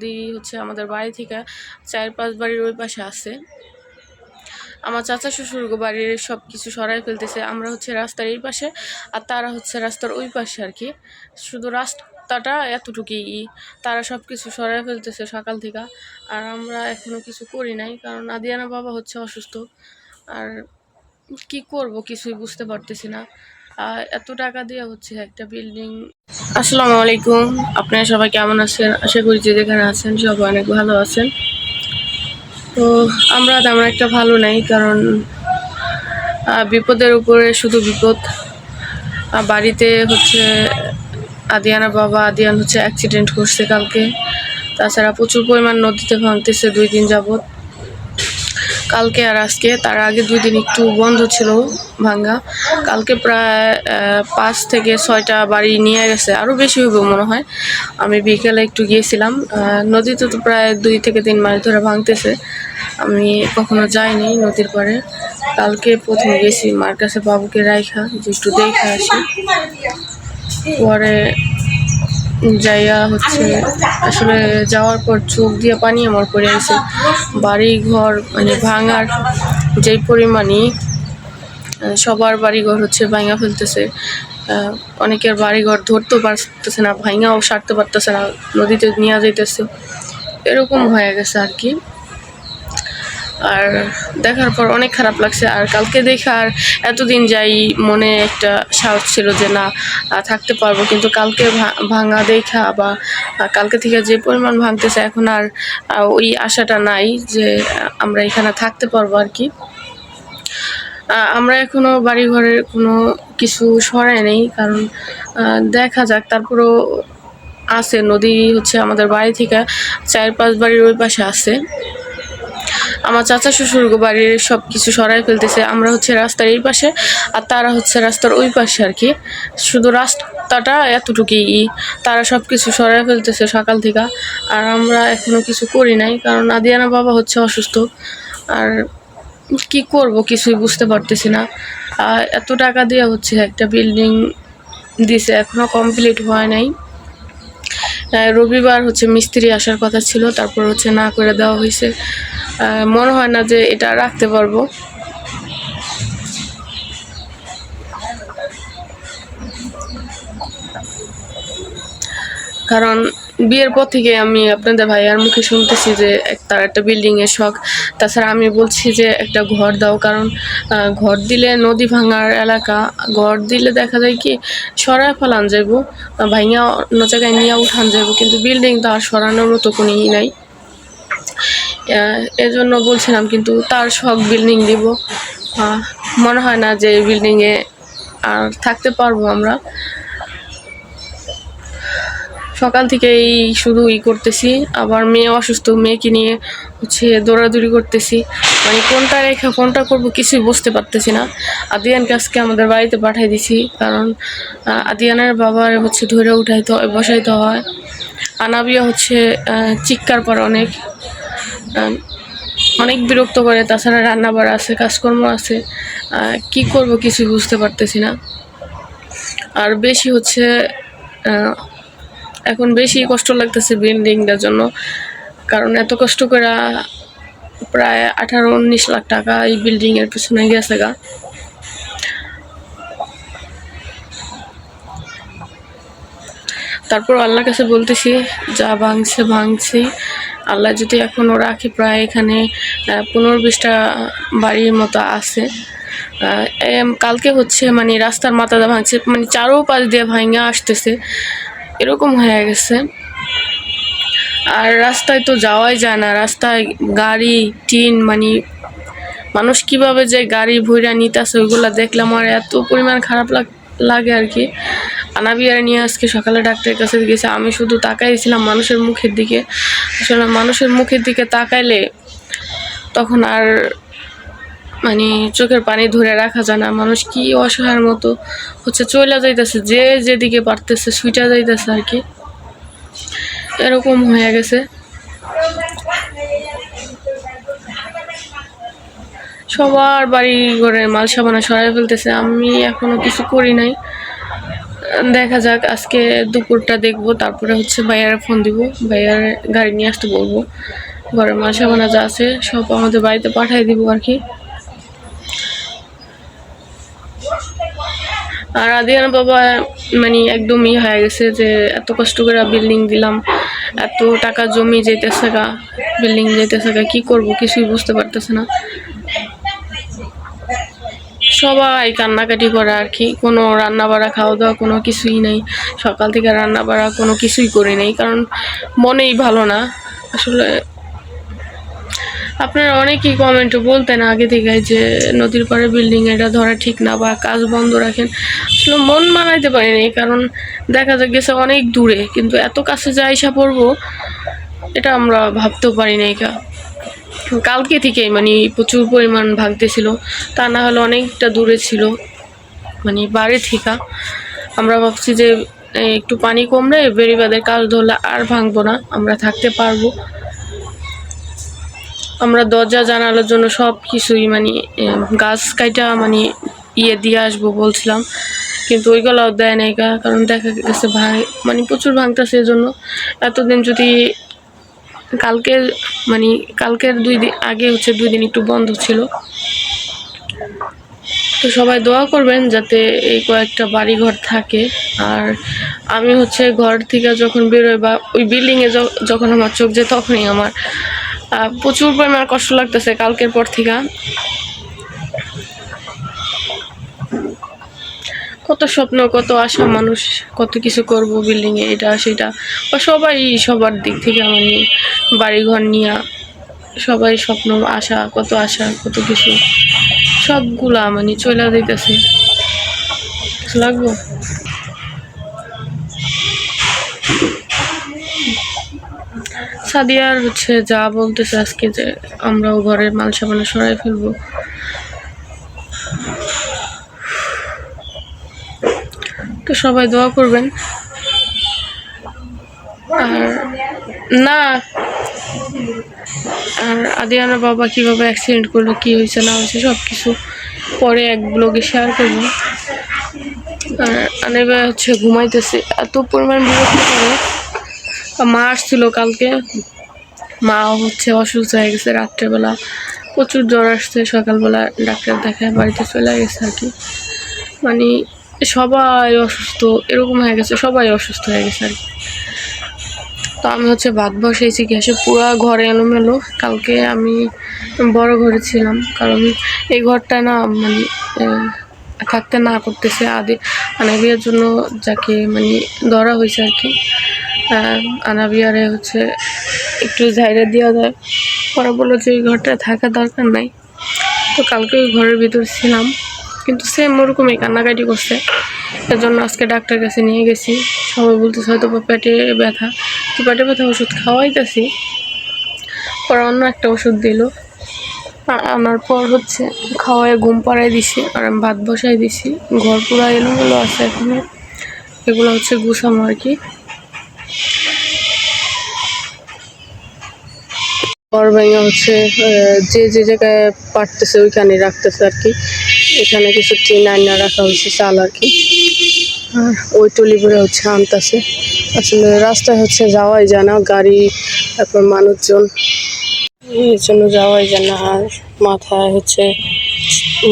নদী হচ্ছে আমাদের বাড়ি থেকে চার পাঁচ বাড়ির ওই পাশে আছে। আমার চাচা শ্বশুর বাড়ির সব কিছু সরাই ফেলতেছে, আমরা হচ্ছে রাস্তার এই পাশে আর তারা হচ্ছে রাস্তার ওই পাশে আর কি। শুধু রাস্তাটা এতটুকুই, তারা সব কিছু সরাই ফেলতেছে সকাল থেকে। আর আমরা এখনও কিছু করি নাই, কারণ আদিয়ানা বাবা হচ্ছে অসুস্থ। আর কি করব কিছুই বুঝতে পারতেছি না। এত টাকা দিয়ে হচ্ছে একটা বিল্ডিং আসসালামু আলাইকুম। আপনারা সবাই কেমন আছেন? আশা করি যে যেখানে আছেন সবাই অনেক ভালো আছেন। তো আমরা তেমন একটা ভালো নাই, কারণ বিপদের উপরে শুধু বিপদ। বাড়িতে হচ্ছে আদিয়ানা বাবা, আদিয়ান হচ্ছে অ্যাক্সিডেন্ট করছে কালকে। তাছাড়া প্রচুর পরিমাণ নদীতে ভাঙতেছে দুই দিন যাবত কালকে আর আজকে, তার আগে দুই দিন একটু বন্ধ ছিল ভাঙ্গা। কালকে প্রায় পাঁচ থেকে ছয়টা বাড়ি নিয়ে গেছে। আরও বেশি হবে মনে হয়। আমি বিকেলে একটু গিয়েছিলাম। নদীতে তো প্রায় দুই থেকে তিন মাস ধরে ভাঙতেছে। আমি কখনো যাইনি নদীর পাড়ে। কালকে প্রথমে গেছি মার কাছে বাবুকে রাইখা, যে একটু দেখে আসি। পরে যাইয়া হচ্ছে আসলে যাওয়ার পর চোখ দিয়ে পানি আমার পড়ে আছে বাড়ি ঘর মানে ভাঙার যেই পরিমাণই সবার বাড়িঘর হচ্ছে ভাঙা ফেলতেছে। অনেকের অনেকের বাড়িঘর ধরতেও পারতেছে না, ভাঙাও সারতে পারতেছে না, নদীতে নিয়ে যাইতেছে। এরকম হয়ে গেছে আর কি। আর দেখার পর অনেক খারাপ লাগছে। আর কালকে দেখে আর এতদিন যাই মনে একটা সাহস ছিল যে না থাকতে পারব। কিন্তু কালকে ভাঙা দেখা বা কালকে থেকে যে পরিমাণ ভাঙতেছে, এখন আর ওই আশাটা নাই যে আমরা এখানে থাকতে পারব আর কি। আমরা এখনও বাড়ি ঘরের কোনো কিছু সরাই নেই। কারণ দেখা যাক। তারপরও আছে নদী হচ্ছে আমাদের বাড়ি থেকে চার পাঁচ বাড়ির ওই পাশে আছে। আমার চাচা শ্বশুর বাড়ির সব কিছু সরাই ফেলতেছে, আমরা হচ্ছে রাস্তার এই পাশে, আর তারা হচ্ছে রাস্তার ওই পাশে আর কি। শুধু রাস্তাটা এতটুকুই, তারা সব কিছু সরাই ফেলতেছে সকাল থেকে, আর আমরা এখনও কিছু করি নাই, কারণ আদিয়ানা বাবা হচ্ছে অসুস্থ, আর কি করব কিছুই বুঝতে পারতেছি না। আর এত টাকা দিয়ে হচ্ছে একটা বিল্ডিং দিছে, এখনও কমপ্লিট হয় নাই। রবিবার হচ্ছে মিস্ত্রি আসার কথা ছিল, তারপর হচ্ছে না করে দেওয়া হয়েছে। মনে হয় না যে এটা রাখতে পারব। কারণ বিয়ের পর থেকে আমি আপনাদের ভাইয়ার মুখে শুনতেছি যে তার একটা বিল্ডিং এর শখ। তাছাড়া আমি বলছি যে একটা ঘর দাও, কারণ ঘর দিলে নদী ভাঙার এলাকা, ঘর দিলে দেখা যায় কি সরায় ফেলান যাইব ভাইয়া অন্য জায়গায় নিয়ে উঠান যাইব, কিন্তু বিল্ডিং তো আর সরানোর মতো কোনো ই নাই। এজন্য বলছিলাম কিন্তু তার শখ বিল্ডিং দিব। মনে হয় না যে এই বিল্ডিংয়ে আর থাকতে পারব আমরা। সকাল থেকেই শুধু ই করতেছি, আবার মেয়ে অসুস্থ, মেয়েকে নিয়ে হচ্ছে দৌড়াদৌড়ি করতেছি। মানে কোনটা রেখে কোনটা করব কিছুই বুঝতে পারতেছি না। আদিয়ানকে আজকে আমাদের বাড়িতে পাঠিয়ে দিছি, কারণ আদিয়ানের বাবার হচ্ছে ধরে উঠাইতে বসাইতে হয়। আনাবিয়া হচ্ছে চিৎকার করে অনেক। অনেক বিরক্ত করে, তাছাড়া রান্না বাড়া আছে, কাজকর্ম আছে কি করব কিছুই বুঝতে পারতেছি না। আর বেশি হচ্ছে এখন বেশি কষ্ট লাগতেছে বিল্ডিংটার জন্য, কারণ এত কষ্ট করে প্রায় আঠারো, উনিশ লাখ টাকা এই বিল্ডিং এর পিছনে গেছে গা। তারপর আল্লাহর কাছে বলতেছি, যা ভাঙছে ভাঙছি আল্লাহ যদি এখনও রাখে প্রায় এখানে পনেরো বিশটা বাড়ির মতো আছে। কালকে হচ্ছে মানে রাস্তার মাথাটা ভাঙছে মানে চারো পাশ দিয়ে ভাঙা আসতেছে। এরকম হয়ে গেছে। আর রাস্তায় তো যাওয়াই যায় না, রাস্তায় গাড়ি, টিন মানে মানুষ কীভাবে যে গাড়ি ভইরা নিতেছে, ওইগুলো দেখলে আমার এত পরিমাণ খারাপ লাগে আর কি। আনাবিয়ার নিয়ে আজকে সকালে ডাক্তারের কাছে গেছে আমি শুধু তাকাইছিলাম মানুষের মুখের দিকে। আসলে মানুষের মুখের দিকে তাকাইলে তখন আর মানে চোখের পানি ধরে রাখা যায় না। মানুষ কি অসহায়ের মতো হচ্ছে চলে যাইতেছে, যে যেদিকে পারতেছে সুইটা যাইতেছে আর কি। এরকম হয়ে গেছে। সবার বাড়ি ঘরে মাল সাবানা সরাই ফেলতেছে। আমি এখনও কিছু করি নাই। দেখা যাক, আজকে দুপুরটা দেখব, তারপরে হচ্ছে ভাইয়ার ফোন দিব, ভাইয়ার গাড়ি নিয়ে আসতে বলব। ঘরের মাসা মানা যা আছে, সব আমাদের বাড়িতে পাঠিয়ে দিব আর কি। আর আদিয়ান বাবা মানে একদম হয়ে গেছে যে, এত কষ্ট করে বিল্ডিং দিলাম, এত টাকা জমি যেতেছে গা বিল্ডিং যেতেছে গা, কি করব কিছুই বুঝতে পারতেছে না। সবাই কান্নাকাটি করে আর কি। কোনো রান্না বাড়া খাওয়া দাওয়া কোনো কিছুই নেই। সকাল থেকে রান্না বাড়া কোনো কিছুই করি নেই, কারণ মনেই ভালো না। আসলে আপনারা অনেকেই কমেন্টে বলতেন আগে থেকে যে নদীর পাড়ে বিল্ডিং এটা ধরা ঠিক না বা কাজ বন্ধ রাখেন। আসলে মন মানাইতে পারিনি কারণ দেখা যায় গেছে অনেক দূরে। কিন্তু এত কাছে যাই আইসা পড়ব, এটা আমরা ভাবতেও পারি না কালকে থেকেই মানে প্রচুর পরিমাণ ভাগতেছিল। তা না হলে অনেকটা দূরে ছিল। মানে বাড়ি থেকে। আমরা ভাবছি যে একটু পানি কমলে বেড়িবাদের কাজ ধরলে আর ভাঙবো না। আমরা থাকতে পারব। আমরা দরজা জানালার জন্য সব কিছুই মানে গাছ কাইটা মানে ইয়ে দিয়ে আসব বলছিলাম। কিন্তু ওইগুলো দেয় নাই কারণ দেখা গেছে ভাঙ মানে প্রচুর ভাঙতেছে এজন্য। এতদিন যদি কালকে মানে কালকের দুই দিন আগে হচ্ছে দুই দিন একটু বন্ধ ছিল। তো সবাই দোয়া করবেন যাতে এই কয়েকটা বাড়ি ঘর থাকে। আর আমি হচ্ছে ঘর থেকে যখন বেরোই বা ওই বিল্ডিংয়ে যখন আমার চোখ যায় তখনই আমার প্রচুর পরিমাণ কষ্ট লাগতেছে কালকের পর থেকে। কত স্বপ্ন, কত আশা মানুষ, কত কিছু করব বিল্ডিংয়ে এটা, সেটা। বা সবাই সবার দিক থেকে মানে বাড়িঘর নিয়ে, সবাই স্বপ্ন, আশা, কত আশা, কত কিছু। সবগুলা মানে চলে দিতেছে লাগবো? সাদিয়ার হচ্ছে যা বলতেছে আজকে যে আমরাও ঘরের মাল সামান্য সরাই ফেলব। তো সবাই দোয়া করবেন। আর না, আর আদিয়ানার বাবা কীভাবে অ্যাক্সিডেন্ট করল, কী হয়েছে, না হয়েছে সব কিছু পরে এক ব্লগে শেয়ার করব। আর আনেবে হচ্ছে ঘুমাইতেছে, এত পরিমাণ বিরক্ত করে। মা আসছিল কালকে। মা হচ্ছে অসুস্থ হয়ে গেছে রাত্রেবেলা। প্রচুর জ্বর আসছে, সকালবেলা ডাক্তার দেখায় বাড়িতে চলে গেছে আর কি। মানে সবাই অসুস্থ, এরকম হয়ে গেছে, সবাই অসুস্থ হয়ে গেছে আর কি। তো আমি হচ্ছে ভাত বসাইছি গ্যাসে, পুরো ঘরে এলোমেলো। কালকে আমি বড় ঘরে ছিলাম, কারণ এই ঘরটা না মানে থাকতে না করতেছে আদি, আনাবিয়ার জন্য যাকে মানে ধরা হয়েছে আর কি। আনাবিয়ারে হচ্ছে একটু ঝাইরে দেওয়া যায়। পরে বলল যে এই ঘরটা থাকা দরকার নাই। তো কালকে ওই ঘরের ভিতর ছিলাম। কিন্তু সেম ওরকমই কান্নাকাটি করছে। এর জন্য আজকে ডাক্তার কাছে নিয়ে গেছি। সবাই বলতেছে হয়তো পেটে ব্যথা। তো পেটে ব্যথা ওষুধ খাওয়াইতেছি। পরে অন্য একটা ওষুধ দিল। আনার পর হচ্ছে খাওয়ায় ঘুম পাড়াই দিছি, আর আমি ভাত বসাই দিছি। ঘর পুরো এলোমেলো আছে এখনও। এগুলো হচ্ছে গুছামো আর কি। ঘর ভেঙে হচ্ছে যে যে জায়গায় পারতেছে ওইখানে রাখতেছে আর কি। এখানে কিছু টিন আইনা রাখা হয়েছে চাল আর কি। আর ওই টলি করে হচ্ছে আনতেছে। আসলে রাস্তায় হচ্ছে যাওয়াই যায় না, গাড়ি, তারপর মানুষজন। এই জন্য যাওয়াই যায় না, আর মাথায় হচ্ছে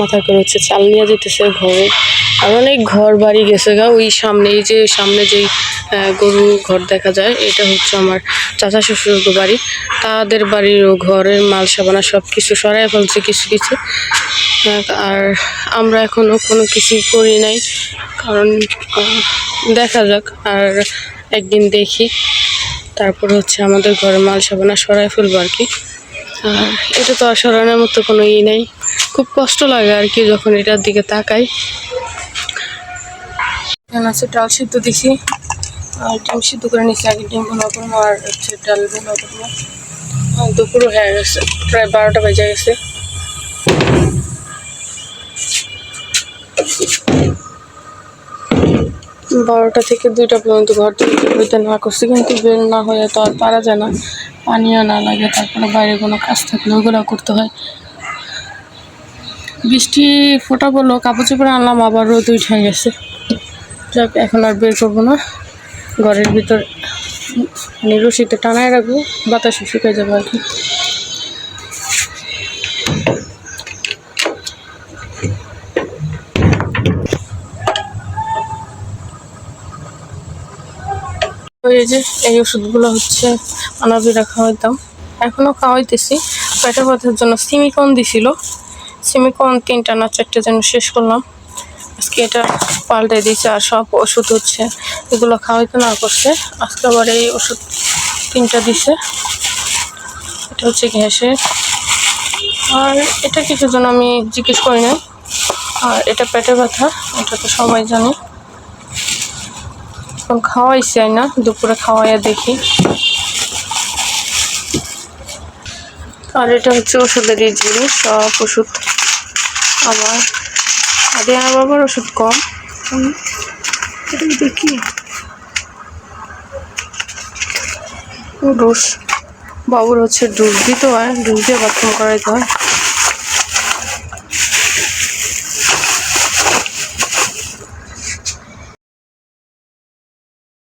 মাথা করে হচ্ছে চাল নিয়ে যেতেছে ঘরে। আর অনেক ঘর বাড়ি গেছে গা, ওই সামনে, এই যে সামনে যেই গরু ঘর দেখা যায়, এটা হচ্ছে আমার চাচা শ্বশুর বাড়ি। তাদের বাড়িরও ঘরের মাল সাবানা সব কিছু সরাই ফেলছে কিছু কিছু। আর আমরা এখনও কোনো কিছুই করি নাই। কারণ দেখা যাক, আর একদিন দেখি। তারপর হচ্ছে আমাদের ঘরে মাল সাবানা সরাই ফেলব আর কি। আর এটা তো আর সরানোর মতো কোনো ই নেই। খুব কষ্ট লাগে আর কি যখন এটার দিকে তাকাই। আছে ডাল সিদ্ধ দিছি আর ডিম সিদ্ধ করে নিচ্ছি আগে ডিম ভুনা করব আর হচ্ছে ডাল ভুনা করব। দুপুরও হয়ে গেছে, প্রায় বারোটা বেজে গেছে। বারোটা থেকে দুইটা পর্যন্ত ঘর থেকে না করছি, কিন্তু বের না হয়ে তো আর পারা যায় না। পানিও না লাগে, তারপরে বাইরে কোনো কাজ থাকলে ওগুলো করতে হয়। বৃষ্টি ফোটা বলল কাপড় চোপড় আনলাম, আবার রোদ উঠে গেছে। যাক, এখন আর বের করব না। ঘরের ভিতর মানে টানায় রাখব, বাতাসে শুকিয়ে যাবে আর কি। এই যে এই ওষুধগুলো হচ্ছে আনাবিরা খাওয়াইতাম। এখনও খাওয়াইতেছি। পেটের ব্যথার জন্য সিমিকন দিছিল। সিমিকন তিনটা না চারটে যেন শেষ করলাম। আজকে এটা পাল্টে দিয়েছে আর সব ওষুধ হচ্ছে। এগুলো খাওয়াইতে না করছে। আজকে আবার এই ওষুধ তিনটা দিছে। এটা হচ্ছে গ্যাসের। আর এটা কিছু জন আমি জিজ্ঞেস করি নাই। আর এটা পেটে ব্যথা, এটা তো সবাই জানে। এখন খাওয়াইছি না দুপুরে খাওয়াইয়া দেখি। আর এটা হচ্ছে ওষুধের এই জিনিস সব ওষুধ। আমার আমার বাবার ওষুধ কম। দেখি? ডোজ বাবুর হচ্ছে ডোজ দিতে হয় ডোজ দিয়ে বাথরুম করাইতে হয়।